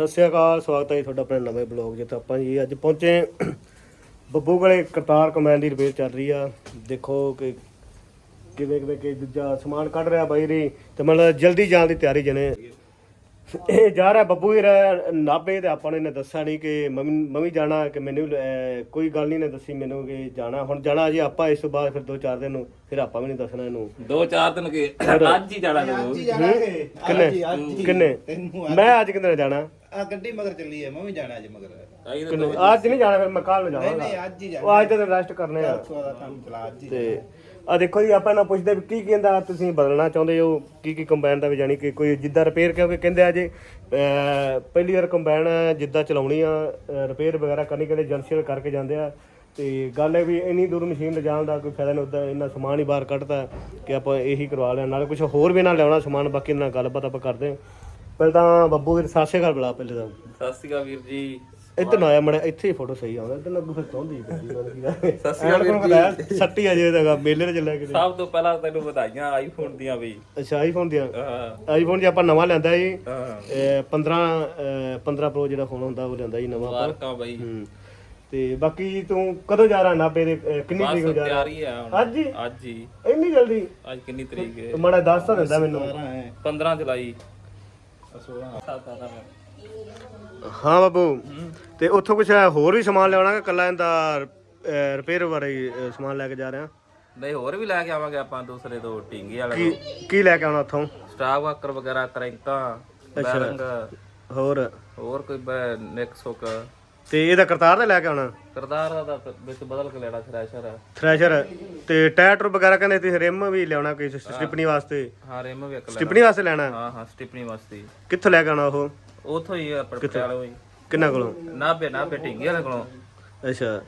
ਸਤਿ ਸ਼੍ਰੀ ਅਕਾਲ, ਸਵਾਗਤ ਹੈ ਜੀ ਤੁਹਾਡਾ ਆਪਣੇ ਨਵੇਂ ਬਲੌਗ ਜਿੱਥੇ ਆਪਾਂ ਜੀ ਅੱਜ ਪਹੁੰਚੇ ਬੱਬੂ ਕੋਲੇ, ਕਰਤਾਰ ਕਮੈਨ ਦੀ ਰਿਪੇਅਰ ਚੱਲ ਰਹੀ ਆ। ਦੇਖੋ ਕਿ ਕਿਵੇਂ ਕਿਵੇਂ ਕਿ ਦੂਜਾ ਸਮਾਨ ਕੱਢ ਰਿਹਾ ਬਾਈ ਰੀ ਤੇ ਮਤਲਬ ਜਲਦੀ ਜਾਣ ਦੀ ਤਿਆਰੀ ਜਨੇ ਇਹ ਜਾ ਰਿਹਾ ਬੱਬੂ ਹੀ ਰਿਹਾ ਨਾਭੇ ਤੇ ਆਪਾਂ ਨੇ ਇਹਨੇ ਦੱਸਿਆ ਨਹੀਂ ਕਿ ਮੰਮੀ ਮੰਮੀ ਜਾਣਾ ਕਿ ਮੈਨੂੰ ਅਹ, ਕੋਈ ਗੱਲ ਨਹੀਂ ਨੇ ਦੱਸੀ ਮੈਨੂੰ ਕਿ ਜਾਣਾ ਹੁਣ ਜਾਣਾ ਜੀ ਆਪਾਂ ਇਸ ਤੋਂ ਬਾਅਦ ਫਿਰ ਦੋ ਚਾਰ ਦਿਨ ਨੂੰ ਫਿਰ ਆਪਾਂ ਵੀ ਨਹੀਂ ਦੱਸਣਾ ਇਹਨੂੰ। ਦੋ ਚਾਰ ਦਿਨ ਕੇ ਅੱਜ ਹੀ ਜਾਣਾ ਜਦੋਂ। ਜਾਣਾਂਗੇ ਕਿੰਨੇ? ਕਿੰਨੇ? ਮੈਂ ਅੱਜ ਕਿੰਨੇ ਜਾਣਾ? ਆ ਗੱਡੀ ਮਗਰ ਚੱਲੀ ਹੈ ਮੈਂ ਵੀ ਜਾਣਾ ਅੱਜ ਮਗਰ। ਆਈ ਤਾਂ ਕਿੰਨੇ ਅੱਜ ਨਹੀਂ ਜਾਣਾ ਫਿਰ ਮੈਂ ਕੱਲ ਨੂੰ ਨਹੀਂ ਜਾਵਾਂਗਾ। ਨਹੀਂ ਅੱਜ ਹੀ ਉਹ ਅੱਜ ਤਾਂ ਰੈਸਟ ਕਰਨੇ ਆ। ਜਾਣਾ ਦਾ ਕੰਮ ਚਲਾ ਅੱਜ ਹੀ ਤੇ ਆ ਦੇਖੋ ਜੀ, ਆਪਾਂ ਇਹਨਾਂ ਪੁੱਛਦੇ ਵੀ ਕੀ ਕਹਿੰਦਾ, ਤੁਸੀਂ ਬਦਲਣਾ ਚਾਹੁੰਦੇ ਹੋ? ਕੀ ਕੀ ਕੰਬਾਈਨ ਦਾ ਵੀ ਜਾਣੀ ਕਿ ਕੋਈ ਜਿੱਦਾਂ ਰਿਪੇਅਰ ਕਿਉਂਕਿ ਕਹਿੰਦੇ ਆ ਜੇ ਪਹਿਲੀ ਵਾਰ ਕੰਬਾਈਨ ਜਿੱਦਾਂ ਚਲਾਉਣੀ ਆ ਰਿਪੇਅਰ ਵਗੈਰਾ ਕਰਨੀ, ਕਹਿੰਦੇ ਏਜੰਸੀਆਂ ਕਰਕੇ ਜਾਂਦੇ ਆ। ਤੇ ਗੱਲ ਹੈ ਵੀ ਇੰਨੀ ਦੂਰ ਮਸ਼ੀਨ ਲਿਜਾਣ ਦਾ ਕੋਈ ਫਾਇਦਾ ਨਹੀਂ, ਉਦਾਂ ਇੰਨਾ ਸਮਾਨ ਹੀ ਬਾਹਰ ਕੱਢਤਾ ਕਿ ਆਪਾਂ ਇਹੀ ਕਰਵਾ ਲਿਆ, ਨਾਲੇ ਕੁਝ ਹੋਰ ਵੀ ਨਾ ਲਿਆਉਣਾ ਸਮਾਨ, ਬਾਕੀ ਨਾਲ ਗੱਲਬਾਤ ਆਪਾਂ ਕਰਦੇ ਹਾਂ। ਪਹਿਲਾਂ ਤਾਂ ਬੱਬੂ ਵੀਰ ਸਾਸੇ ਘਰ ਬੁਲਾ ਪਹਿਲੇ ਤਾਂ। ਸਤਿ ਸ਼੍ਰੀ ਅਕਾਲ ਵੀਰ ਜੀ। ਇੱਧਰ ਨਾ ਆਇਆ ਮੜਾ ਇੱਥੇ ਹੀ ਫੋਟੋ ਸਹੀ ਆਉਂਦਾ ਇੱਧਰ ਲੱਗੂ ਫਿਰ ਚੌਂਦੀ ਪੈਂਦੀ ਸਤਿ ਸ਼੍ਰੀ ਅਕਾਲ ਵੀਰ ਜੀ। ਸੱਟੀ ਆ ਜੇ ਤੱਕ ਮੇਲੇ ਤੇ ਚੱਲਿਆ ਕਿਤੇ। ਸਭ ਤੋਂ ਪਹਿਲਾਂ ਤੈਨੂੰ ਵਧਾਈਆਂ ਆਈਫੋਨ ਦੀਆਂ ਵੀ। ਅੱਛਾ ਆਈਫੋਨ ਦੀਆਂ? ਹਾਂ। ਆਈਫੋਨ ਜੇ ਆਪਾਂ ਨਵਾਂ ਲੈਂਦਾ ਜੀ ਹਾਂ। ਇਹ 15 ਅਹ 15 ਪ੍ਰੋ ਜਿਹੜਾ ਫੋਨ ਹੁੰਦਾ ਉਹ ਲੈਂਦਾ ਜੀ ਨਵਾਂ ਆਪਾਂ। ਬਾਈ। ਹੂੰ। ਤੇ ਬਾਕੀ ਤੂੰ ਕਦੋਂ ਜਾ ਰਿਹਾ ਨਾਬੇ ਦੇ ਕਿੰਨੀ ਤਰੀਕ ਨੂੰ ਜਾ ਰਿਹਾ? ਤਿਆਰੀ ਆ ਹੁਣ। ਅੱਜ ਹੀ? ਅੱਜ ਹੀ। ਇੰਨੀ ਜਲਦੀ? ਅੱਜ ਕਿੰਨੀ ਤਰੀਕ ਹੈ? ਮੜਾ ਦੱਸ ਤਾਂ ਦਿੰਦਾ ਮੈਨੂੰ। 15 ਜੁਲਾਈ। 16 ਹਾਂ ਬਾਬੂ। ਤੇ ਉੱਥੋਂ ਕੁਝ ਹੋਰ ਵੀ ਸਮਾਨ ਲਿਆਉਣਾ ਕਿ ਕੱਲਾ ਇਹਦਾ ਰਿਪੇਅਰ ਬਾਰੇ ਹੀ, ਸਮਾਨ ਲੈ ਕੇ ਜਾ ਰਿਹਾ? ਨਹੀਂ ਹੋਰ ਵੀ ਲੈ ਕੇ ਆਵਾਂਗੇ ਆਪਾਂ ਦੂਸਰੇ ਦੋ ਟਿੰਗੇ ਵਾਲੇ ਕੀ ਕੀ ਲੈ ਕੇ ਆਉਣਾ ਉੱਥੋਂ? ਸਟਾਫ ਵਾਕਰ ਵਗੈਰਾ ਕਰੈਂਕਾਂ ਬੈਰਿੰਗ। ਹੋਰ? ਹੋਰ ਕੋਈ ਨੈਕਸ ਹੁੱਕ ਤੇ ਇਹਦਾ ਕਰਤਾਰ ਦਾ ਲੈ ਕੇ ਆਉਣਾ? ਕਰਦਾਰ ਦਾ ਤਾਂ ਵਿੱਚ ਬਦਲ ਕੇ ਲੈਣਾ ਥ੍ਰੈਸ਼ਰ। ਥ੍ਰੈਸ਼ਰ। ਤੇ ਟਾਇਰ ਵਗੈਰਾ ਕਹਿੰਦੇ ਤੁਸੀਂ ਰਿਮ ਵੀ ਲਿਆਉਣਾ ਕੋਈ ਸਟਿਪਣੀ ਵਾਸਤੇ? ਹਾਂ ਰਿਮ ਵੀ ਇੱਕ ਲੈਣਾ। ਸਟਿਪਣੀ ਵਾਸਤੇ ਲੈਣਾ? ਹਾਂ ਹਾਂ ਸਟਿਪਨੀ ਵਾਸਤੇ। ਕਿੱਥੋਂ ਲੈ ਕੇ ਆਉਣਾ ਉਹ? ਉਥੋਂ ਹੀ ਆ ਪਟਿਆਲੇ ਹੀ। ਕਿੰਨਾ ਕੋਲੋਂ? ਨਾਬੇ ਨਾਬੇ ਟਿੰਗੇ ਵਾਲੇ ਕੋਲੋਂ। ਅੱਛਾ।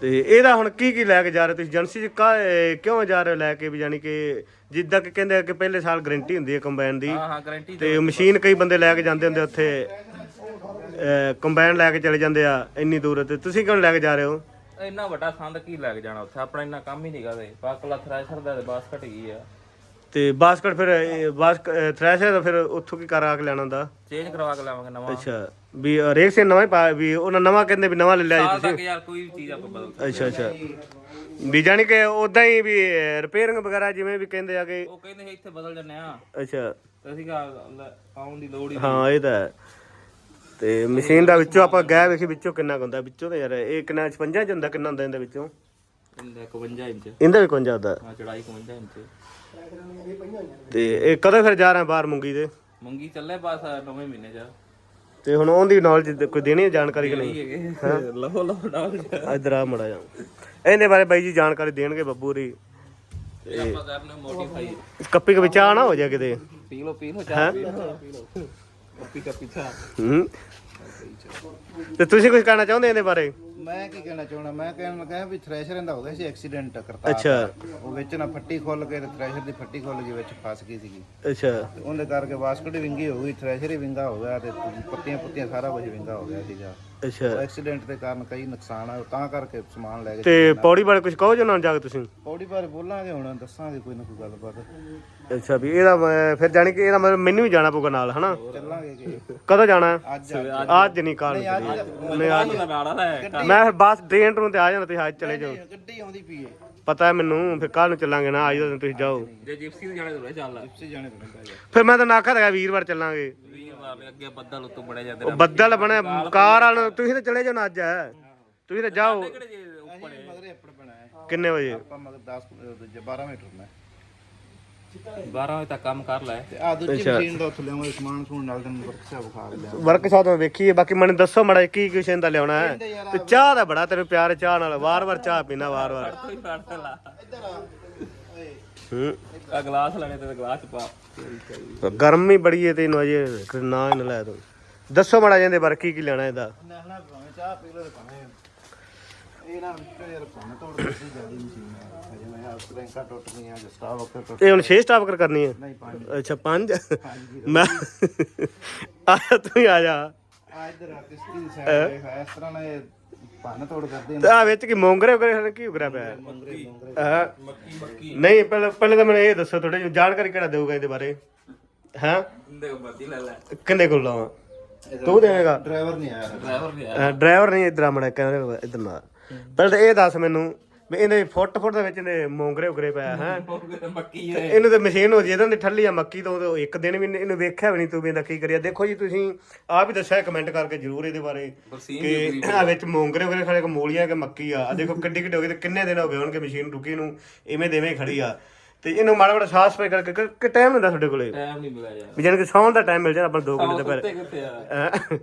ਤੇ ਇਹਦਾ ਹੁਣ ਕੀ ਕੀ ਲੈ ਕੇ ਜਾ ਰਹੇ ਤੁਸੀਂ? ਏਜੰਸੀ ਚ ਕਾ- ਇਹ ਕਿਉਂ ਜਾ ਰਹੇ ਹੋ ਲੈ ਕੇ ਵੀ ਜਾਨੀ ਕਿ ਜਿੱਦਾਂ ਕਿ ਕਹਿੰਦੇ ਆ ਕਿ ਪਹਿਲੇ ਸਾਲ ਗਾਰੰਟੀ ਹੁੰਦੀ ਹੈ ਕੰਬਾਈਨ ਦੀ। ਹਾਂ ਹਾਂ ਗਾਰੰਟੀ ਤੇ ਮਸ਼ੀਨ ਕਈ ਬੰਦੇ ਲੈ ਕੇ ਜਾਂਦੇ ਹੁੰਦੇ ਉੱਥੇ। ਕੰਬਾਈਨ ਲੈ ਕੇ ਚਲੇ ਜਾਂਦੇ ਆ ਇੰਨੀ ਦੂਰ। ਤੇ ਤੁਸੀਂ ਕਿਉਂ ਲੈ ਕੇ ਜਾ ਰਹੇ ਹੋ? ਇੰਨਾ ਵੱਡਾ ਸੰਦ ਕੀ ਲੱਗ ਜਾਣਾ ਉੱਥੇ? ਆਪਣਾ ਇੰਨਾ ਕੰਮ ਹੀ ਨਹੀਂ ਕਰਦੇ ਪਾਕਲਾ ਥ੍ਰੈਸ਼ਰ ਦਾ ਤੇ ਬਸ ਘਟ ਗਈ ਆ। ਤੇ ਬਾਸਕਟ ਫਿਰ ਇਹ ਬਾਸ ਥ੍ਰੈਸ਼ਰ ਦਾ ਫਿਰ ਉੱਥੋਂ ਕੀ ਕਰਾ ਕੇ ਲੈਣਾ ਹੁੰਦਾ? ਚੇਂਜ ਕਰਵਾ ਕੇ ਲਾਵਾਂਗੇ ਨਵਾਂ। ਅੱਛਾ ਵੀ ਰੇਕ ਸੇ ਨਵਾਂ ਹੀ ਪਾ ਵੀ ਉਹਨਾਂ ਨਵਾਂ ਕਹਿੰਦੇ ਵੀ ਨਵਾਂ ਲੈ ਲਿਆ ਜੀ ਸਾਲ ਤੱਕ ਯਾਰ ਕੋਈ ਵੀ ਚੀਜ਼ ਆਪਾਂ ਬਦਲ ਸਕਦੇ ਅੱਛਾ ਅੱਛਾ। ਵੀ ਜਾਣੀ ਕਿ ਉਦਾਂ ਹੀ ਵੀ ਰਿਪੇਅਰਿੰਗ ਵਗੈਰਾ ਜਿਵੇਂ ਵੀ ਕਹਿੰਦੇ ਆ ਕਿ ਉਹ ਕਹਿੰਦੇ ਸੀ ਇੱਥੇ ਬਦਲ ਜੰਨੇ ਆ ਅੱਛਾ। ਤੇ ਅਸੀਂ ਕਿਹਾ ਲੈ, ਆਉਣ ਦੀ ਲੋੜ ਹੀ ਹਾਂ ਇਹ ਤਾਂ ਹੈ। ਤੇ ਮਸ਼ੀਨ ਦਾ ਵਿੱਚੋਂ ਆਪਾਂ ਗਏ ਵੇਖੀ ਵਿੱਚੋਂ ਕਿੰਨਾ ਕੁ ਹੁੰਦਾ ਵਿੱਚੋਂ ਤਾਂ ਯਾਰ ਇਹ ਕਿੰਨਾ 56 ਚ ਹੁੰਦਾ ਕਿੰਨਾ ਹੁੰਦਾ ਇਹਦੇ ਵਿੱਚੋਂ? ਨਹੀਂ 51 ਇੰਚ। ਇਹਦਾ ਵੀ ਕੁੰਜਾ ਹੁੰਦਾ ਹਾਂ ਚੜਾਈ 51 ਇੰਚ। ਤੇ ਇਹ ਕਦੋਂ ਫਿਰ ਜਾ ਰਹੇ ਬਾਹਰ ਮੁੰਗੀ ਦੇ? ਮੰਗੀ ਚੱਲੇ ਬਸ ਨਵੇਂ ਮਹੀਨੇ ਚ। ਤੇ ਹੁਣ ਉਹਦੀ ਨੌਲੇਜ ਕੋਈ ਦੇਣੀ ਹੈ ਜਾਣਕਾਰੀ ਕਿ ਨਹੀਂ? ਹੈਗੇ। ਲਹੋ ਲਹੋ ਡਾਲ ਇਧਰ ਆ ਮੜਾ ਜਾ। ਇਹਦੇ ਬਾਰੇ ਬਾਈ ਜੀ ਜਾਣਕਾਰੀ ਦੇਣਗੇ ਬੱਬੂ ਰੀ ਇਹ ਆਪਾਂ ਕਰਨੇ ਮੋਡੀਫਾਈ ਕੱਪੀ ਕੇ ਵਿੱਚ ਨਾ ਹੋ ਜਾ ਕਿਤੇ। ਪੀ ਲੋ ਪੀ ਲੋ ਚਾਹ ਪੀ ਲੋ ਪੀ ਲੋ ਕੱਪੀ ਕੱਪੀ ਚਾਹ। ਹੂੰ। ਤੇ ਤੁਸੀਂ ਕੁਝ ਕਹਿਣਾ ਚਾਹੁੰਦੇ ਇਹਦੇ ਬਾਰੇ? ਮੈਂ ਕੀ ਕਹਿਣਾ ਚਾਹਣਾ ਮੈਂ ਕਹਿਣ ਲੱਗਾ ਵੀ ਥ੍ਰੈਸ਼ਰ ਦਾ ਹੋ ਗਿਆ ਸੀ ਐਕਸੀਡੈਂਟ ਕਰਤਾ ਅੱਛਾ। ਉਹ ਵਿੱਚ ਨਾ ਫੱਟੀ ਖੁੱਲ ਕੇ ਤੇ ਥ੍ਰੈਸ਼ਰ ਦੀ ਫੱਟੀ ਖੁੱਲ ਗਈ ਵਿੱਚ ਫਸ ਗਈ ਸੀਗੀ। ਅੱਛਾ। ਤੇ ਉਹਦੇ ਕਰਕੇ ਵਾਸਕਟ ਵਿੰਗੀ ਹੋ ਗਈ ਥ੍ਰੈਸ਼ਰ ਹੀ ਵਿੰਗਾ ਹੋ ਗਿਆ ਤੇ ਪੱਤੀਆਂ ਪੁੱਤੀਆਂ ਸਾਰਾ ਕੁਝ ਵਿੰਗਾ ਹੋ ਗਿਆ ਸੀਗਾ। ਅੱਛਾ। ਐਕਸੀਡੈਂਟ ਦੇ ਕਾਰਨ ਕਈ ਨੁਕਸਾਨ ਆ ਤਾਂ ਕਰਕੇ ਸਮਾਨ ਲੈ ਕੇ ਤੇ ਪੌੜੀ ਬਾਰੇ ਕੁਝ ਕਹੋ ਜੋ ਨਾ ਜਾ ਕੇ ਤੁਸੀਂ। ਪੌੜੀ ਬਾਰੇ ਬੋਲਾਂਗੇ ਹੁਣ ਦੱਸਾਂਗੇ ਕੋਈ ਨਾ ਕੋਈ ਗੱਲਬਾਤ। ਅੱਛਾ ਵੀ ਇਹਦਾ ਮੈਂ- ਫਿਰ ਜਾਣੀ ਕਿ ਇਹਦਾ ਮਤਲਬ ਮੈਨੂੰ ਵੀ ਜਾਣਾ ਪਊਗਾ ਨਾਲ ਹਨਾ? ਚੱਲਾਂਗੇ ਕਿ ਕਦੋਂ ਜਾਣਾ? ਹੈ? ਅੱਜ। ਅੱਜ ਨਹੀਂ ਕੱਲ ਨਹੀਂ ਅੱਜ ਮੈਂ ਫਿਰ ਬੱਸ ਟ੍ਰੇਨ ਨੂੰ ਤੇ ਆ ਜਾਣਾ ਤੁਸੀਂ ਅੱਜ ਚਲੇ ਜਾਓ। ਗੱਡੀ ਆਉਂਦੀ ਪਈ ਪਤਾ ਹੈ ਮੈਨੂੰ ਫਿਰ ਕੱਲ ਨੂੰ ਚੱਲਾਂਗੇ ਨਾ ਅੱਜ ਦਾ ਦਿਨ ਤੁਸੀਂ ਜਾਓ। ਜੇ ਜਿਪਸੀ ਤੇ ਜਾਣੇ ਤੁਰੇ ਚੱਲ। ਤੁਸੀਂ ਜਾਣੇ ਤੋਂ ਫਿਰ ਮੈਂ ਤਾਂ ਨਾਖਾ ਹੈਗਾ ਵੀਰਵਾਰ ਚੱਲਾਂਗੇ। ਵੀਰ ਮਾਰਨੇ ਅੱਗੇ ਬੱਦਲ ਉੱਤੋਂ ਬੜੇ ਜਾਂਦੇ ਬੱਦਲ ਬਣੇ ਕਾਰ ਵਾਲ ਤੁਸੀਂ ਤਾਂ ਚਲੇ ਜਾਓ ਨਾ ਅੱਜ। ਹੈ ਤੁਸੀਂ ਤਾਂ ਜਾਓ। ਕਿੰਨੇ ਵਜੇ? ਆਪਾਂ ਮਗਰ 10 ਦੂਜੇ 12 ਮੀਟਰ ਨੇ 12 ਵਜੇ ਤੱਕ ਕੰਮ ਕਰ ਲੈ। ਤੇ ਆ ਦੂਜੀ ਮਸ਼ੀਨ ਦਾ ਉੱਥੇ ਲਿਆਵਾਂਗੇ ਸਮਾਨ ਸਮੂਨ ਨਾਲ ਤੈਨੂੰ ਵਰਕਸ਼ਾਪ ਵਿਖਾ ਕੇ ਲਿਆਵਾਂਗੇ। ਵਰਕਸ਼ਾਪ ਮੈਂ ਵੇਖੀ ਹੈ ਬਾਕੀ ਮੈਨੂੰ ਦੱਸੋ ਮੜਾ ਕੀ ਕੁਛ ਇਹਦਾ ਲਿਆਉਣਾ ਹੈ। ਤੇ ਚਾਹ ਦਾ ਬੜਾ ਤੈਨੂੰ ਪਿਆਰ ਹੈ ਚਾਹ ਨਾਲ। ਵਾਰ-ਵਾਰ ਚਾਹ ਪੀਣਾ ਵਾਰ-ਵਾਰ ਕੋਈ ਫੜ ਲਾ। ਹੂੰ। ਆ ਗਲਾਸ ਲੈਣੇ ਤੇ ਗਲਾਸ ਚ ਪਾ ਗਰਮੀ ਬੜੀ ਹੈ ਤੈਨੂੰ ਅਜੇ ਨਾ ਹੀ ਨਾ ਲੈ ਤੂੰ ਦੱਸੋ ਮੜਾ ਜਾਂਦੇ ਬਾਰੇ ਕੀ ਕੀ ਲੈਣਾ ਇਹਦਾ? ਨਾ ਨਾ ਭਾਵੇਂ ਚਾਹ ਪੀ ਲਓ ਤੇ ਭਾਵੇਂ। ਇਹ ਨਾ ਵਿੱਚੋਂ ਯਾਰ ਭਾਵੇਂ ਤੋੜ ਦਿੱਤੀ ਜਾਂਦੀ ਮਸ਼ੀਨ। ਆ ਅਜੇ ਮੈਂ ਆ ਕਰੈਂਕਾਂ ਟੁੱਟ ਗਈਆਂ ਜਿਸ ਤਰ੍ਹਾਂ ਵਕਰ ਟੁੱਟ ਇਹ ਹੁਣ 6 ਸਟਾਪ ਕਰ ਕਰਨੀ ਹੈ? ਨਹੀਂ ਪੰਜ। ਅੱਛਾ 5 ਮੈਂ ਆ ਤੂੰ ਹੀ ਆ ਜਾ। ਆ ਇੱਧਰ ਆ ਕਿਸ਼ਤੀ ਦੀ ਸਾਈਡ ਵੇਖ ਇਸ ਤਰ੍ਹਾਂ ਭੰਨ ਤੋੜ ਕਰਦੇ ਤੇ ਆ ਵਿੱਚ ਕੀ ਮੋਂਗਰੇ ਵਗਰੇ ਕੀ ਉਗਰਿਆ ਪਿਆ? ਹੈ? ਹਾਂ? ਮੱਕੀ ਨਹੀਂ ਪਹਿਲਾਂ ਪਹਿਲਾਂ ਤਾਂ ਮੈਨੂੰ ਇਹ ਦੱਸੋ ਥੋੜੀ ਜਿਹੀ ਜਾਣਕਾਰੀ ਕਿਹੜਾ ਦੇਊਗਾ ਇਹਦੇ ਬਾਰੇ? ਹਾਂ? ਦੇ ਬੱਦੀ ਲੈ ਲੈ। ਕਿੰਨੇ ਕੋਲ ਲਾਵਾਂ? ਤੂੰ ਦੇਵੇਂਗਾ? ਡਰਾਈਵਰ ਨਹੀਂ ਆਇਆ। ਡਰਾਈਵਰ ਅਹ ਡਰਾਈਵਰ ਨਹੀਂ ਇਧਰ ਆਮੜਾ ਕੈਮਰੇ ਇਧਰ ਨਾਲ। ਪਹਿਲਾਂ ਤਾਂ ਇਹ ਦੱਸ ਮੈਨੂੰ ਵੀ ਇਹਦੇ ਫੁੱਟ ਫੁੱਟ ਦੇ ਵਿੱਚ ਇਹਦੇ ਮੋਂਗਰੇ ਉਗਰੇ ਪਿਆ ਹੈ। ਆ ਮੱਕੀ ਹੈ ਇਹਨੂੰ ਤੇ ਮਸ਼ੀਨ ਹੋ ਜੀ ਇਹਨਾਂ ਦੀ ਠੱਲੀ ਆ ਮੱਕੀ ਤੋਂ ਤੇ ਇੱਕ ਦਿਨ ਵੀ ਇਹਨੂੰ ਵੇਖਿਆ ਵੀ ਨਹੀਂ ਤੂੰ ਵੀ ਇਹਦਾ ਕੀ ਕਰਿਆ। ਦੇਖੋ ਜੀ ਤੁਸੀਂ ਆਪ ਹੀ ਦੱਸਿਆ ਕਮੈਂਟ ਕਰਕੇ ਜਰੂਰ ਇਹਦੇ ਬਾਰੇ ਕਿ ਆ। ਵਿੱਚ ਮੋਂਗਰੇ ਉਗਰੇ ਖੜੇ ਕੋ ਮੂਲੀਆਂ ਕਿ ਮੱਕੀ ਆ। ਆ ਦੇਖੋ ਕਿੱਡੀ ਕਿੱਡੀ ਹੋ ਗਈ ਤੇ ਕਿੰਨੇ ਦਿਨ ਹੋ ਗਏ ਹੋਣਗੇ ਮਸ਼ੀਨ ਰੁਕੀ ਨੂੰ ਇਵੇਂ ਦੇਵੇਂ ਖੜੀ ਆ। ਤੇ ਇਹਨੂੰ ਮਾੜਾ ਮਾੜਾ ਸਾਫ਼ ਸਫ਼ਾਈ ਕਰਕੇ ਕਿ ਟਾਈਮ ਹੁੰਦਾ ਤੁਹਾਡੇ ਕੋਲੇ? ਟਾਈਮ ਨਹੀਂ ਮਿਲਿਆ ਯਾਰ। ਵੀ ਜਾਨ ਕਿ ਸੌਣ ਦਾ ਟਾਈਮ ਮਿਲ ਜਾਣਾ ਆਪਾਂ 2 ਘੰਟੇ ਦੁਪਹਿਰੇ?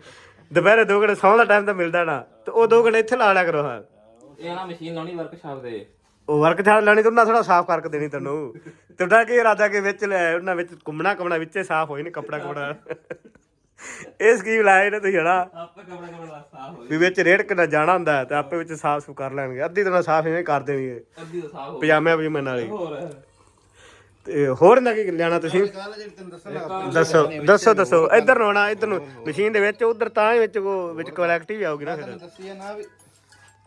ਦੁਪਹਿਰੇ 2 ਘੰਟੇ ਸੌਣ ਦਾ ਟਾਈਮ ਤਾਂ ਮਿਲਦਾ ਨਾ ਤੇ ਉਹ 2 ਘੰਟੇ ਇੱਥੇ ਲਾ ਲਿਆ ਕਰੋ ਹਾਂ। ਇਹ ਨਾ ਮਸ਼ੀਨ ਲਾਉਣੀ ਵਰਕਸ਼ਾਪ ਦੇ। ਉਹ ਵਰਕ ਛਾੜ ਲੈਣੀ ਤੇ ਉਹਨਾਂ ਥੋੜਾ ਸਾਫ਼ ਕਰਕੇ ਦੇਣੀ ਤੈਨੂੰ। ਤੁਹਾਡਾ ਕੀ ਇਰਾਦਾ ਕਿ ਵਿੱਚ ਲੈ ਉਹਨਾਂ ਵਿੱਚ ਘੁੰਮਣਾ ਘੁੰਮਣਾ ਵਿੱਚੇ ਸਾਫ਼ ਹੋਈ ਨਹੀਂ ਕੱਪੜਾ ਕੁਪੜਾ। ਇਹ ਸਕੀਮ ਲਾਇਆ ਨਾ ਤੁਸੀਂ ਹਣਾ ਆਪੇ ਕਪੜਾ ਕਪੜਾ ਸਾਫ਼ ਹੋ ਵੀ ਵਿੱਚ ਰੇੜ ਕਿੰਨਾ ਜਾਣਾ ਹੁੰਦਾ ਹੈ ਤੇ ਆਪੇ ਵਿੱਚ ਸਾਫ਼ ਸੁ ਕਰ ਲੈਣਗੇ। ਅੱਧੀ ਤਰ੍ਹਾਂ ਸਾਫ਼ ਇਵੇਂ ਕਰ ਦੇਣਗੇ। ਅੱਧੀ ਤਾਂ ਸਾਫ਼ ਹੋ ਪਜਾਮੇ ਪਜਾਮੇ ਨਾਲ ਹੀ। ਹੋਰ। ਤੇ ਹੋਰ ਨਾ ਕੀ ਲੈਣਾ ਤੁਸੀਂ? ਦੱਸੋ ਦੱਸੋ ਦੱਸੋ। ਇੱਧਰ ਨੂੰ ਆਉਣਾ ਇੱਧਰ ਨੂੰ। ਮਸ਼ੀਨ ਦੇ ਵਿੱਚ ਉਧਰ ਤਾਂ ਹੀ ਵਿੱਚ ਕੋ ਵਿੱਚ ਕੁਆਲਿਟੀ ਵੀ ਆਊਗੀ ਨਾ ਫਿਰ। ਦੱਸੀ ਨਾ ਵੀ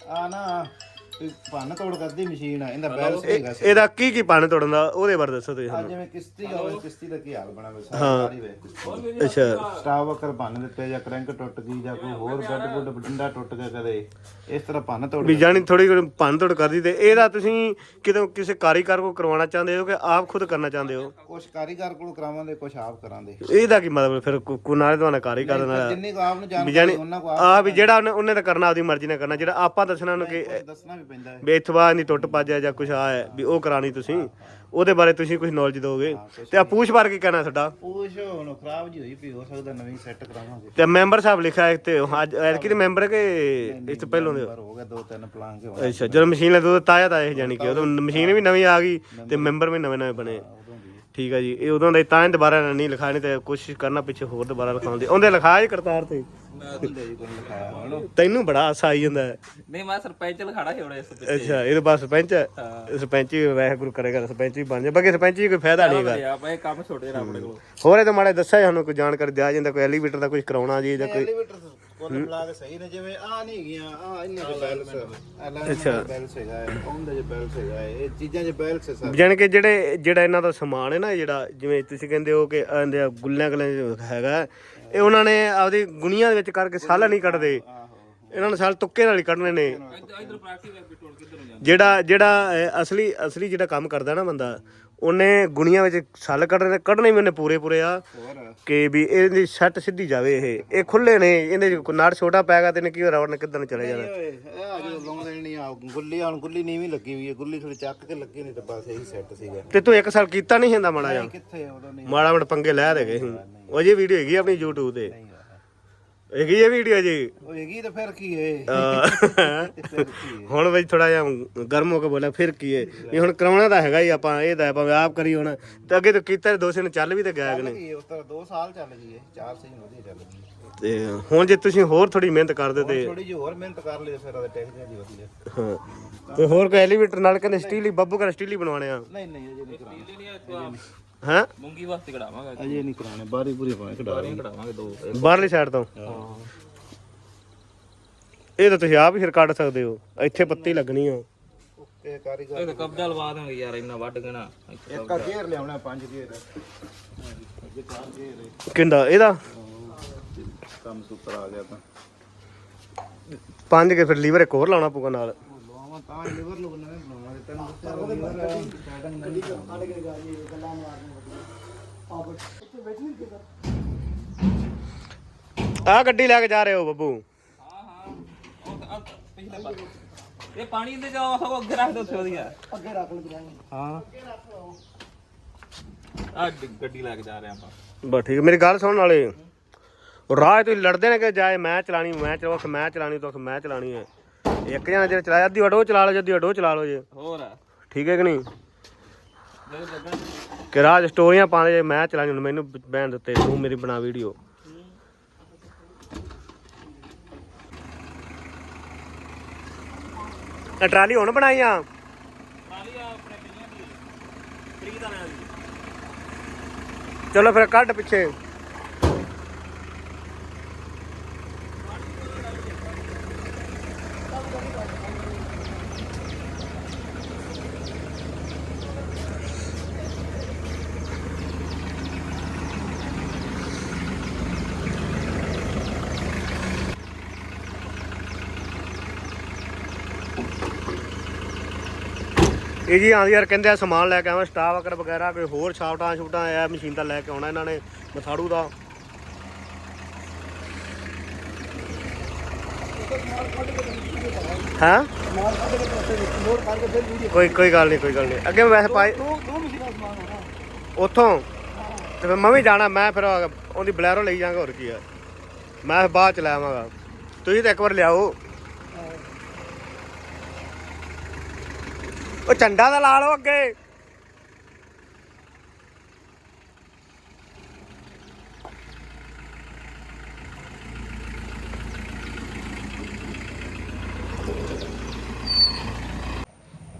ਆ ਨਾ। ਵੀ ਭੰਨ ਤੋੜ ਕਰਦੀ ਮਸ਼ੀਨ ਆ ਇਹਦਾ ਬੈਲੈਂਸ ਹੈਗਾ ਸੀ ਇਹਦਾ ਕੀ ਕੀ ਪਾਣ ਤੋੜਨ ਦਾ ਉਹਦੇ ਬਾਰੇ ਦੱਸੋ ਤੁਸੀਂ ਆ ਜਿਵੇਂ ਕਿਸ਼ਤੀ ਹੋਵੇ ਕਿਸ਼ਤੀ ਦਾ ਕੀ ਹਾਲ ਬਣਾ ਵੇ ਹਾਂ। ਸਾਰੀ ਵੇ ਕਿਸ਼ਤੀ ਅੱਛਾ। ਸਟਾਵ ਵਕਰ ਭੰਨ ਦਿੱਤੇ ਜਾਂ ਕਰੰਕ ਟੁੱਟ ਗਈ ਜਾਂ ਕੋਈ ਹੋਰ ਬੈੱਡ ਬੁੱਡ ਡੰਡਾ ਟੁੱਟ ਗਿਆ ਕਦੇ ਇਸ ਤਰ੍ਹਾਂ ਭੰਨ ਤੋੜ ਵੀ ਜਾਣੀ ਥੋੜੀ ਭੰਨ ਤੋੜ ਕਰਦੀ ਤੇ ਇਹਦਾ ਤੁਸੀਂ ਕਿਤੇ ਕਿਸੇ ਕਾਰੀਗਰ ਕੋ ਕਰਵਾਉਣਾ ਚਾਹੁੰਦੇ ਹੋ ਕਿ ਆਪ ਖੁਦ ਕਰਨਾ ਚਾਹੁੰਦੇ ਹੋ? ਕੁਛ ਕਾਰੀਗਰ ਕੋਲ ਕਰਾਵਾਂਗੇ ਕੁਛ ਆਪ ਕਰਾਂਗੇ। ਇਹਦਾ ਕੀ ਮਤਲਬ ਫਿਰ ਕੋ ਕੋ ਨਾਲੇ ਤੁਹਾਨੂੰ ਕਾਰੀਗਰ ਨਾਲ? ਜਿੰਨੀ ਕੋ ਆਪ ਨੂੰ ਵੀ ਜਾਣਕਾਰੀ ਜਾਣੀ ਉਹਨਾਂ ਕੋ ਆ ਵੀ ਜਿਹੜਾ ਉਹਨੇ ਉਹਨੇ ਤਾਂ ਕਰਨਾ ਆਪਦੀ ਮਰਜ਼ੀ ਨਾਲ ਕਰਨਾ ਜਿਹੜਾ ਆਪਾਂ ਦੱਸਣਾ ਉਹਨੂੰ ਕਿ ਆਪ ਦੱਸਣਾ ਵੀ ਪੈਂਦਾ ਹੈ। ਵੀ ਨਹੀਂ ਟੁੱਟ ਪਾਜਿਆ ਜਾਂ ਕੁਝ ਆ ਹੈ ਵੀ ਉਹ ਕਰਾਣੀ ਤੁਸੀਂ ਉਹਦੇ ਬਾਰੇ ਤੁਸੀਂ ਕੁਝ ਨੌਲੇਜ ਦੋਗੇ ਤੇ ਆ ਪੂਛ ਬਾਰੇ ਕੀ ਕਹਿਣਾ ਤੁਹਾਡਾ? ਪੂਛ ਹੁਣ ਖਰਾਬ ਜੀ ਹੋਈ ਪਈ ਹੋ ਸਕਦਾ ਨਵੀਂ ਸੈੱਟ ਕਰਾਵਾਂਗੇ। ਤੇ ਮੈਂਬਰ ਸਾਹਿਬ ਲਿਖਿਆ ਹੈ ਤੇ ਅੱਜ ਐਤਕੀ ਦੇ ਮੈਂਬਰ ਹੈ ਕਿ ਇਸ ਤੋਂ ਪਹਿਲੋਂ ਦੇ ਪਰ ਹੋ ਗਿਆ ਦੋ ਤਿੰਨ ਪਲਾਂਗ ਕੇ ਹੋਣਾ ਅੱਛਾ ਜਦੋਂ ਮਸ਼ੀਨ ਲੈ ਦੋ ਤਾਇਆ ਤਾਇਆ ਜਾਨੀ ਕਿ ਉਦੋਂ ਮਸ਼ੀਨ ਵੀ ਨਵੀਂ ਆ ਗਈ ਤੇ ਮੈਂਬਰ ਵੀ ਨਵੇਂ ਨਵੇਂ ਬਣੇ ਠੀਕ ਆ ਜੀ ਇਹ ਉਦੋਂ ਦਾ ਹੀ ਤਾਂ ਹੀ ਦੁਬਾਰਾ ਨਹੀਂ ਲਿਖਾਇਆ ਨਹੀਂ ਤੇ ਕੋਸ਼ਿਸ਼ ਕਰਨਾ ਪਿੱਛੇ ਹੋਰ ਦੁਬਾਰਾ ਲਿਖਾਉਣ ਦੀ। ਉਹਦੇ ਲਿਖਾਇਆ ਕਰਤਾਰ ਤੇ। ਤੈਨੂੰ ਬੜਾ ਆਸਾ ਆਈ ਜਾਂਦਾ ਹੈ। ਨਹੀਂ ਮੈਂ ਸਰਪੰਚ ਲਖਾੜਾ ਹੀ ਹੋਣਾ ਇਸ ਤੇ ਅੱਛਾ ਇਹ ਤਾਂ ਬਸ ਸਰਪੰਚ ਹੈ। ਸਰਪੰਚ ਹੀ ਵਾਹਿਗੁਰੂ ਕਰੇਗਾ ਸਰਪੰਚ ਹੀ ਬਣ ਜਾ। ਬਾਕੀ ਸਰਪੰਚ ਹੀ ਕੋਈ ਫਾਇਦਾ ਨਹੀਂ ਹੈਗਾ। ਆਪਾਂ ਇਹ ਕੰਮ ਛੋਟੇ ਨੇ ਆਪਣੇ ਕੋਲ। ਹੋਰ ਇਹ ਤਾਂ ਮਾੜਾ ਦੱਸਿਆ ਸਾਨੂੰ ਕੋਈ ਜਾਣਕਾਰੀ ਦਿਆ ਜਾਂਦਾ ਕੋਈ ਐਲੀਵੇਟਰ ਦਾ ਕੁਝ ਕਰਾਉਣਾ ਜੀ ਜਾਂ ਕੋਈ ਐਲੀਵੇਟਰ ਕੋਲ ਪਲਾਗ ਸਹੀ ਨੇ ਜਿਵੇਂ ਆ ਨਹੀਂ ਗਿਆ ਆ ਇੰਨੇ ਦੇ ਬੈਲਸ ਅੱਛਾ। ਬੈਲਸ ਹੈਗਾ ਹੈ ਉਹਦੇ ਜੇ ਬੈਲਸ ਹੈਗਾ ਹੈ ਇਹ ਚੀਜ਼ਾਂ ਜੇ ਬੈਲਸ ਹੈ ਸਰ ਜਾਣੀ ਕਿ ਜਿਹੜੇ ਜਿਹੜਾ ਇਹਨਾਂ ਦਾ ਸਮਾਨ ਹੈ ਨਾ ਜਿਹੜਾ ਜਿਵੇਂ ਤੁਸੀਂ ਕਹਿੰਦੇ ਹੋ ਕਿ ਇਹਦੇ ਗੁੱਲਿਆਂ ਗੱਲਾਂ ਹੈਗਾ ਇਹ ਉਹਨਾਂ ਨੇ ਆਪਦੀ ਗੁਣੀਆਂ ਦੇ ਵਿੱਚ ਕਰਕੇ ਸਾਲ ਨਹੀਂ ਕੱਢਦੇ। ਇਹਨਾਂ ਨੇ ਸਾਲ ਤੁੱਕੇ ਨਾਲ ਹੀ ਕੱਢਣੇ ਨੇ। ਜਿਹੜਾ ਜਿਹੜਾ ਅਹ, ਅਸਲੀ ਅਸਲੀ ਜਿਹੜਾ ਕੰਮ ਕਰਦਾ ਨਾ ਬੰਦਾ ਉਹਨੇ ਗੁਣੀਆਂ ਵਿੱਚ ਸੱਲ ਕੱਢਣੇ ਕੱਢਣੇ ਵੀ ਉਹਨੇ ਪੂਰੇ ਪੂਰੇ ਆ ਹੋਰ? ਕਿ ਵੀ ਇਹਦੀ ਸੱਟ ਸਿੱਧੀ ਜਾਵੇ ਇਹ। ਇਹ ਖੁੱਲੇ ਨੇ ਇਹਦੇ ਚ ਕੋਈ ਨਾੜ ਛੋਟਾ ਪੈਗਾ ਤੇ ਨੇ ਕੀ ਰਾਵੜ ਨੇ ਕਿੱਦਾਂ ਨੂੰ ਚਲੇ ਜਾਣਾ? ਓਏ ਇਹ ਆ ਜਦੋਂ ਲਾਉਂਦੇ ਨਹੀਂ ਆ ਗੁੱਲੀ ਹੁਣ ਗੁੱਲੀ ਨੀਵੀਂ ਲੱਗੀ ਹੋਈ ਹੈ ਗੁੱਲੀ ਥੋੜੀ ਚੱਕ ਕੇ ਲੱਗੀ ਨਹੀਂ ਤਾਂ ਬਸ ਇਹੀ ਸੈੱਟ ਸੀਗਾ। ਤੇ ਤੂੰ ਇੱਕ ਸਾਲ ਕੀਤਾ ਨਹੀਂ ਹੁੰਦਾ ਮਾੜਾ ਜਿਹਾ? ਕਿੱਥੇ ਨਹੀਂ। ਮਾੜਾ ਮੋਟਾ ਪੰਗੇ ਲੈ ਦੇ ਗਏ ਸੀ। ਉਹ ਜੀ ਵੀਡੀਓ ਹੈਗੀ ਆਪਣੀ YouTube ਤੇ। ਹੈਗੀ ਇਹ ਵੀਡੀਓ ਜੀ? ਉਹ ਹੈਗੀ ਤਾਂ ਫਿਰ ਕੀ ਅਹ ਹੈ। ਹੁਣ ਬਈ ਥੋੜਾ ਜਿਹਾ ਗਰਮ ਹੋ ਕੇ ਬੋਲਿਆ ਫਿਰ ਕੀ ਹੈ ਵੀ ਹੁਣ ਕਰਾਉਣਾ ਤਾਂ ਹੈਗਾ ਹੀ ਆਪਾਂ ਇਹ ਤਾਂ ਭਾਵੇਂ ਆਪ ਕਰੀ ਹੁਣ। ਤੇ ਅੱਗੇ ਤਾਂ ਕੀਤਾ ਤੇ ਦੋ ਦਿਨ ਚੱਲ ਵੀ ਤੇ ਗਿਆ ਕਿ ਨਹੀਂ? ਕੀ ਉਸ ਤਰ੍ਹਾਂ 2 ਸਾਲ ਚੱਲ ਗਈ ਹੈ 4 ਸੀਜ਼ਨ ਵਧੀਆ ਚੱਲ ਗਈ ਤੇ ਹੁਣ ਜੇ ਤੁਸੀਂ ਹੋਰ ਥੋੜੀ ਮਿਹਨਤ ਕਰਦੇ ਤੇ ਥੋੜੀ ਜਿਹੀ ਹੋਰ ਮਿਹਨਤ ਕਰ ਲਈ ਫਿਰ ਉਹਦੇ ਟੈਕ ਜੀ ਵਧੀਆ। ਹਾਂ। ਤੇ ਹੋਰ ਕੋਈ ਐਲੀਵੇਟਰ ਨਾਲ ਕਹਿੰਦੇ ਸਟੀਲ ਹੀ ਬੱਬੂ ਕਰ ਸਟੀਲ ਹੀ ਬਣਵਾਣੇ ਆ। ਨਹੀਂ ਨਹੀਂ ਅਜੇ ਨਹੀਂ ਕਰਾਉਣੇ। ਨਹੀਂ ਇਹ ਹਾਂ? ਮੂੰਗੀ ਵਾਸਤੇ ਕਢਾਵਾਂਗਾ ਅਜੇ ਨਹੀਂ ਕਰਾਉਣੇ ਬਾਰੀ ਪੂਰੀ ਪਾਣੇ ਕਢਾ ਕਢਾਵਾਂਗੇ ਦੋ। ਬਾਹਰਲੀ ਸਾਈਡ ਤੋਂ? ਇਹ ਤਾਂ ਤੁਸੀਂ ਆਪ ਹੀ ਫਿਰ ਕੱਢ ਸਕਦੇ ਹੋ ਇੱਥੇ ਪੱਤੀ ਲੱਗਣੀ ਆ। ਓਕੇ ਕਾਰੀਗਰ ਇਹ ਤਾਂ ਕਬਜ਼ਾ ਲਵਾ ਦਾਂਗੇ ਯਾਰ ਇੰਨਾ ਵੱਢ ਕੇ ਨਾ। ਇੱਕ ਆ ਗੇਅਰ ਲਿਆਉਣਾ ਪੰਜ ਗੇਅਰ ਅੱਗੇ ਕਾਰ ਗੇਅਰ ਹੈ। ਕਿੰਦਾ ਇਹਦਾ? ਕੰਮ ਸੁਪਰ ਆ ਗਿਆ ਤਾਂ। ਪੰਜ ਕੇ ਫਿਰ ਲੀਵਰ ਇੱਕ ਹੋਰ ਲਾਉਣਾ ਪਊਗਾ ਨਾਲ। ਲਵਾਵਾਂ ਤਾਂ ਲਿਵਰ ਨੂੰ ਨਵੇਂ ਬਣਾਉਣਾ ਤੇ ਤੈਨੂੰ ਦੱਸਿਆ ਲਿਵਰ ਪੈਟਰਨ ਨਹੀਂ ਆਹ ਗੱਡੀ ਲੈ ਕੇ ਜਾ ਰਹੇ ਹੋ ਬੱਬੂ। ਹਾਂ ਹਾਂ ਉਹ ਤਾਂ- ਆਹ ਪਿਛਲੇ ਪਾਸੇ ਇਹ ਪਾਣੀ ਦੇ ਜਾਓ ਉਹ ਅੱਗੇ ਰੱਖ ਦੋ ਵਧੀਆ। ਅੱਗੇ ਰੱਖ ਲੈ ਹਾਂ। ਆ ਗੱਡੀ ਲੈ ਕੇ ਜਾ ਰਹੇ ਆਪਾਂ। ਬਸ ਠੀਕ ਹੈ ਮੇਰੀ ਗੱਲ ਸੁਣਨ ਵਾਲੇ। ਰਾਹ 'ਚ ਤੁਸੀਂ ਲੜਦੇ ਨੇ ਕਿ ਜਾਏ ਮੈਂ ਚਲਾਣੀ ਮੈਂ ਚਲਾਉ ਕਿ ਮੈਂ ਚਲਾਣੀ ਤੋਂ ਮੈਂ ਚਲਾਣੀ ਹੈ। ਇੱਕ ਜਣਾ ਜਿਹੜਾ ਚਲਾਇਆ ਅੱਧੀ ਅਡੋ ਚਲਾ ਲਓ ਜੱਦੀ ਅਡੋ ਚਲਾ ਲਓ ਜੇ। ਹੋਰ। ਠੀਕ ਹੈ ਕਿ ਨਹੀਂ? ਕਿ ਰਾਹ ਸਟੋਰੀਆਂ ਪਾਉਂਦੇ ਮੈਂ ਚਲਾਣੀ ਹੁਣ ਮੈਨੂੰ ਬੈਨ ਦਿੱਤੇ ਤੂੰ ਮੇਰੀ ਬਣਾ ਵੀਡੀਓ। ਇਹ ਟਰਾਲੀ ਹੁਣ ਬਣਾਈ ਆ? ਚਲੋ ਫਿਰ ਕੱਢ ਪਿੱਛੇ। ਇਹ ਜੀ ਆਂਦੀ ਯਾਰ ਕਹਿੰਦੇ ਆ ਸਮਾਨ ਲੈ ਕੇ ਆਵਾਂ ਸਟਾਫ ਅਕਰ ਵਗੈਰਾ ਕੋਈ ਹੋਰ ਛਾਪਟਾਂ ਛੂਟਾਂ ਆ ਮਸ਼ੀਨ ਦਾ ਲੈ ਕੇ ਆਉਣਾ ਇਹਨਾਂ ਨੇ ਮਥਾੜੂ ਦਾ। ਹਾਂ? ਕੋਈ ਕੋਈ ਗੱਲ ਨਹੀਂ ਕੋਈ ਗੱਲ ਨਹੀਂ ਅੱਗੇ ਵੈਸੇ ਪਾਈ ਉੱਥੋਂ। ਤੇ ਫਿਰ ਮੈਂ ਵੀ ਜਾਣਾ ਮੈਂ ਫਿਰ ਉਹਦੀ ਬਲੈਰੋ ਲਈ ਜਾਵਾਂਗਾ ਹੋਰ ਕੀ ਆ। ਮੈਂ ਬਾਅਦ ਚ ਲੈ ਆਵਾਂਗਾ। ਤੁਸੀਂ ਤਾਂ ਇੱਕ ਵਾਰ ਲਿਆਓ। ਉਹ ਝੰਡਾ ਦਾ ਲਾ ਲਓ ਅੱਗੇ।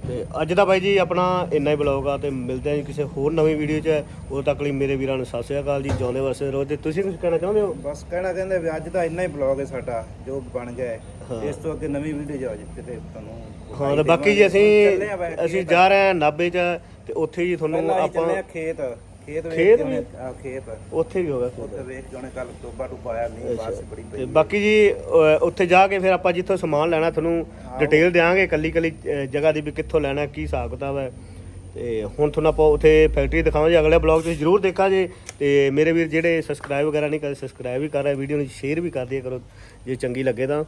ਤੇ ਅੱਜ ਦਾ ਬਾਈ ਜੀ ਆਪਣਾ ਇੰਨਾ ਹੀ ਬਲੌਗ ਆ ਤੇ ਮਿਲਦੇ ਜੀ ਕਿਸੇ ਹੋਰ ਨਵੀਂ ਵੀਡੀਓ 'ਚ। ਉਦੋਂ ਤੱਕ ਲਈ ਮੇਰੇ ਵੀਰਾਂ ਨੂੰ ਸਤਿ ਸ਼੍ਰੀ ਅਕਾਲ ਜੀ ਜਿਉਂਦੇ ਵਸੇ ਰਹੋ। ਤੇ ਤੁਸੀਂ ਕੁਝ ਕਹਿਣਾ ਚਾਹੁੰਦੇ ਹੋ? ਬਸ ਕਹਿਣਾ ਕਹਿੰਦੇ ਵੀ ਅੱਜ ਦਾ ਇੰਨਾ ਹੀ ਬਲੌਗ ਹੈ ਸਾਡਾ ਜੋ ਬਣ ਗਿਆ ਹੈ। ਇਸ ਤੋਂ ਅੱਗੇ ਨਵੀਂ ਵੀਡੀਓ ਜਾਓ ਜਿੱਥੇ ਤੇ ਤੁਹਾਨੂੰ ਹਾਂ ਤੇ ਬਾਕੀ ਜੀ ਆ ਅਸੀਂ ਅਸੀਂ। ਜਾ ਰਹੇ ਹਾਂ ਨਾਬੇ 'ਚ ਤੇ ਉੱਥੇ ਜੀ ਤੁਹਾਨੂੰ ਆ ਆਪਾਂ ਖੇਤ। ਖੇਤ ਖੇਤ ਵੀ? ਆ ਖੇਤ। ਉੱਥੇ ਵੀ ਹੋਗਾ ਉੱਥੇ ਵੇਖ ਕੇ ਉਹਨੇ ਕੱਲ ਟੋਬਾ ਆਇਆ ਨਹੀਂ ਬਾਰਿਸ਼ ਬੜੀ ਤੇ ਪਈ ਬਾਕੀ ਜੀ ਉੱਥੇ ਜਾ ਕੇ ਫਿਰ ਆਪਾਂ ਜਿੱਥੋਂ ਸਮਾਨ ਲੈਣਾ ਤੁਹਾਨੂੰ ਡਿਟੇਲ ਦੇਵਾਂਗੇ ਕੱਲੀ ਕੱਲੀ ਜਗ੍ਹਾ ਦੀ ਵੀ ਕਿੱਥੋਂ ਲੈਣਾ ਕੀ ਹਿਸਾਬ ਕਿਤਾਬ ਹੈ। ਤੇ ਹੁਣ ਤੁਹਾਨੂੰ ਆਪਾਂ ਉੱਥੇ ਫੈਕਟਰੀ ਦਿਖਾਵਾਂਗੇ। ਅਗਲੇ ਬਲੌਗ ਤੁਸੀਂ ਜਰੂਰ ਦੇਖਾ ਜੇ। ਤੇ ਮੇਰੇ ਵੀਰ ਜਿਹੜੇ ਸਬਸਕ੍ਰਾਈਬ ਵਗੈਰਾ ਨਹੀਂ ਕਰਦੇ ਸਬਸਕ੍ਰਾਈਬ ਵੀ ਕਰ ਰਹੇ ਵੀਡੀਓ ਨੂੰ ਸ਼ੇਅਰ ਵੀ ਕਰ ਦਿਆ ਕਰੋ। ਜੇ ਚੰਗੀ ਲੱਗੇ ਤਾਂ।